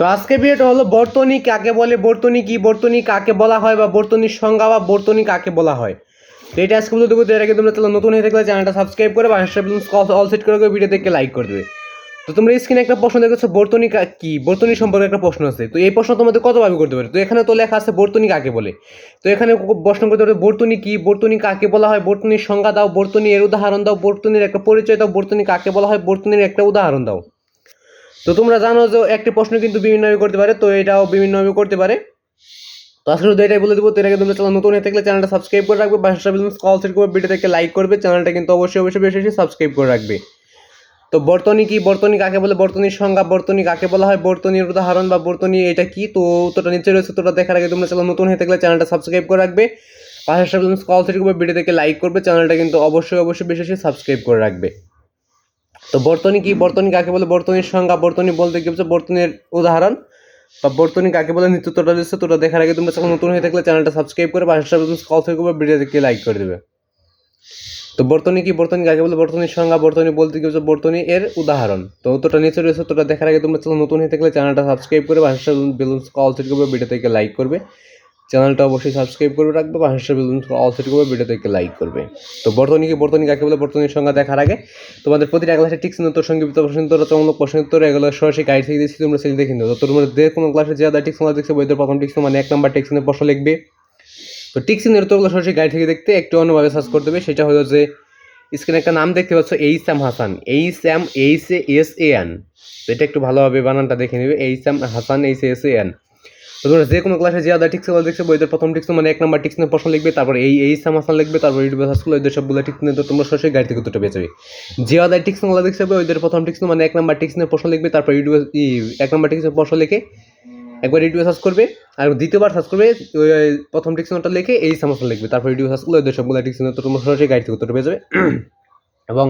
তো আজকে ভিডিওটা হলো বর্তনী কাকে বলে, বর্তনী কি, বর্তনী কাকে বলা হয় বা বর্তনীর সংজ্ঞা বা বর্তনী কাকে বলা হয়। তো এটা আজকে বলতে দেবো এর আগে তোমরা তাহলে নতুন হয়ে থাকলে চ্যানেলটা সাবস্ক্রাইব করে বা অল সেট করে ভিডিও দেখে লাইক করে দেবে। তো তোমরা স্ক্রিনে একটা প্রশ্ন দেখেছ, বর্তনী কি বর্তনী সম্পর্কে একটা প্রশ্ন আছে। তো এই প্রশ্ন তোমাদের কতভাবে করতে পারে? তো এখানে তো লেখা আছে বর্তনী কাকে বলে। তো এখানে প্রশ্ন করতে পারে, বর্তনী কি? বর্তনী কাকে বলা হয়? বর্তনীর সংজ্ঞা দাও বর্তনী এর উদাহরণ দাও, বর্তনীর একটা পরিচয় দাও, বর্তনী কাকে বলা হয়? বর্তনীর একটা উদাহরণ দাও। তো তোমরা জানো যে একটি প্রশ্ন কিন্তু বিভিন্নভাবে করতে পারে, তো এটাও বিভিন্নভাবে করতে পারে। তো আজকে শুধু এটাই বলে দেবো, তো আগে তোমরা চ্যানেল নতুন হয়ে থাকলে চ্যানেলটা সাবস্ক্রাইব করে রাখবে বাসা কল সেট করবে ভিডিও থেকে লাইক করবে, চ্যানেলটা কিন্তু অবশ্যই অবশ্যই বেশি বেশি সাবস্ক্রাইব করে রাখবে। তো বর্তনী কি, বর্তনী কাকে বলে, বর্তনীর সংজ্ঞা, বর্তনী কাকে বলা হয় বর্তনীর উদাহরণ বা বর্তনী এটা কি? তো উত্তরটা নিচে রয়েছে তোটা দেখার আগে তোমরা চ্যানেল নতুন হয়ে থাকলে চ্যানেলটা সাবস্ক্রাইব করে রাখবে, পাশে কল সেট করবে ভিডিও থেকে লাইক করবে, চ্যানেলটা কিন্তু অবশ্যই অবশ্যই বেশি বেশি সাবস্ক্রাইব করে রাখবে। তো বর্তনী কি? বর্তনী কাকে বলে? বর্তনীর সংজ্ঞা, বর্তনী বলতে কি হচ্ছে বর্তনীর উদাহরণ। বা বর্তনী কাকে বলে? নিত্য দিচ্ছে, তোটা দেখার আগে তোমরা নতুন হয়ে থাকলে চ্যানেলটা সাবস্ক্রাইব করে পাশে কল থেকে করবে ভিডিও দেখে লাইক করে দেবে। তো বর্তনী কি? বর্তনী কাকে বলে? বর্তনীর সংজ্ঞা, বর্তনী বলতে কি হচ্ছে বর্তনী এর উদাহরণ। তো তোটা নিচে রয়েছে, তোটা দেখার আগে তোমরা নতুন হয়ে থাকলে চ্যানেলটা সাবস্ক্রাইব করে পাশে বেলুন কল করবে ভিডিও থেকে লাইক করবে। চ্যানেলটা অবশ্যই সাবস্ক্রাইব করে রাখবে পাশে বেলুন অল সেট করবে ভিডিও থেকে লাইক করবে। তো বর্তনী কি বর্তনী কাকে বলে বর্তনীর সংজ্ঞা দেখার আগে, তোমাদের প্রতিটা ক্লাসে সংগীত প্রশ্ন উত্তর, চমক, প্রশ্ন উত্তর, এগুলো সরাসরি গাইড থেকে দিচ্ছি, তোমরা সেগুলো দেখে তো তোমরা যে কোনো ক্লাসে যে আদার টিক্স দেখছে বইদের প্রথম টিক্স মানে এক নাম্বার টিক্সিনের প্রশ্ন লিখবে। তো টিক্সিনের উত্তরগুলো সরাসরি গাইড থেকে দেখতে একটু অন্যভাবে সার্চ করতে হবে সেটা হলো যে স্ক্রিনে একটা নাম দেখতে পাচ্ছ H M Hasan H M H A S A N তো এটা একটু ভালোভাবে বানানটা দেখে নেবে H M Hasan H S A N তোমরা যে কোনো ক্লাসে যে আদার টিক্স দেখছ, বইদের প্রথম টিক্স মানে এক নাম্বার টিক্স প্রশ্ন লিখবে, তারপর এই এই এম হাসান লিখবে, তারপর ইউটিউবে সার্চ করলে ওইদের সবগুলো টিক্স নিয়ে তোমরা সরাসরি গাইড থেকে দুটো পেয়ে যাবে। যে আদার টিক্স দেখছে ওইদের প্রথম টিক্স মানে এক নাম্বার টিক্স প্রশ্ন লিখবে, তারপর ইউটিউবে এক নাম্বার টিক্স প্রশ্ন লিখে একবার ইউটিউবে সার্চ করবে, আর দ্বিতীয়বার সার্চ করবে, ওই প্রথম টিক্সনটা লিখে এই সমস্যা লিখবে, তারপর ইউটিউবে সার্চ করলে ওদের সবগুলো টিক্সন তো তোমরা সরাসরি গাইড থেকে উত্তরটা পেয়ে যাবে। এবং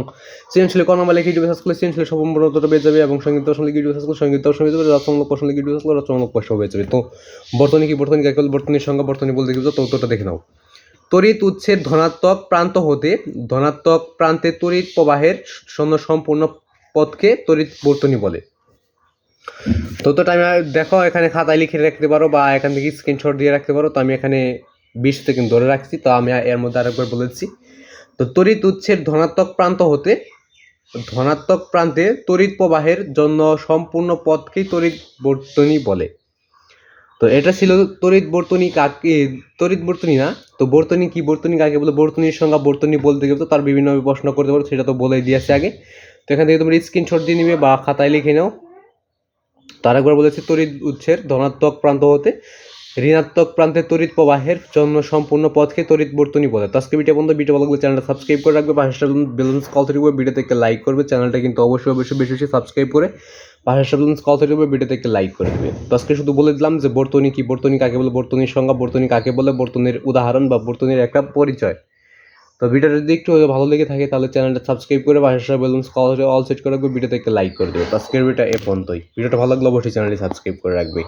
সৃজনশীল কোন নাম্বার লিখে সার্চ করলে সৃজনশীল সম্পূর্ণ উত্তরটা পেয়ে যাবে এবং সংগীত দর্শন লিখে সার্চ করলে সংগীত দর্শন পেয়ে যাবে, রচনামূলক প্রশ্ন লিখে সার্চ করলে রচনামূলক প্রশ্ন পেয়ে যাবে। তো বর্তনী কি বর্তনী কাকে? বর্তনীর সংখ্যা বর্তনী বলতে কি তো উত্তরটা দেখে নাও। তড়িৎ উৎসের ধনাত্মক প্রান্ত হতে ধনাত্মক প্রান্তে তড়িৎ প্রবাহের শূন্য সম্পূর্ণ পথকে তড়িৎ বর্তনী বলে। তো তো আমি দেখো, এখানে খাতায় লিখে রাখতে পারো বা এখান থেকে স্ক্রিনশট দিয়ে রাখতে পারো। তো আমি এখানে বিশ সেকেন্ড ধরে রাখছি, তো আমি এর মধ্যে আরেকবার বলেছি। তো তড়িৎ উৎসের ধনাত্মক প্রান্ত হতে ধনাত্মক প্রান্তে তড়িৎ প্রবাহের জন্য সম্পূর্ণ পথকেই তড়িৎ বর্তনী বলে। তো এটা ছিল তড়িৎ বর্তনী কাকে, তড়িৎ বর্তনী না, তো বর্তনী কি বর্তনী কাকে বলে? বর্তনীর সংজ্ঞা বর্তনী বলতে গেলে তো তার বিভিন্নভাবে প্রশ্ন করতে পারো সেটা তো বলেই দিয়েছে আগে। তো এখান থেকে তোমরা স্ক্রিনশট দিয়ে নিবে বা খাতায় লিখে নাও। তার একবার বলেছি তড়িৎ উৎসের ধনাত্মক প্রান্ত হতে ঋণাত্মক প্রান্তে তড়িৎ প্রবাহের জন্য সম্পূর্ণ পথকে তড়িৎ বর্তনী বলে। তো ভিডিও বন্ধু ভিডিও ভালো লাগলে চ্যানেলটা সাবস্ক্রাইব করে রাখবে পাশে বেলুন্স কল থেকে ভিডিও থেকে লাইক করবে চ্যানেলটা কিন্তু অবশ্যই অবশ্যই বেশি বেশি সাবস্ক্রাইব করে পাশে বেলুন্স কল থেকে ভিডিও থেকে লাইক করে দেবে। তো শুধু বলে দিলাম যে বর্তনী কি, বর্তনী কাকে বলে, বর্তনীর সংজ্ঞা, বর্তনী কাকে বলে, বর্তনীর উদাহরণ বা বর্তনীর একটা পরিচয়। তো ভিডিওটা যদি একটু ভালো লেগে থাকে তাহলে চ্যানেলটা সাবস্ক্রাইব করে পাশে বেলুন্স কল অল সেট করে রাখবে ভিডিও থেকে লাইক করে দেবে। তো ভিডিওটা এ পর্যন্তই। ভিডিওটা ভালো লাগলে অবশ্যই চ্যানেলটি সাবস্ক্রাইব করে রাখবে।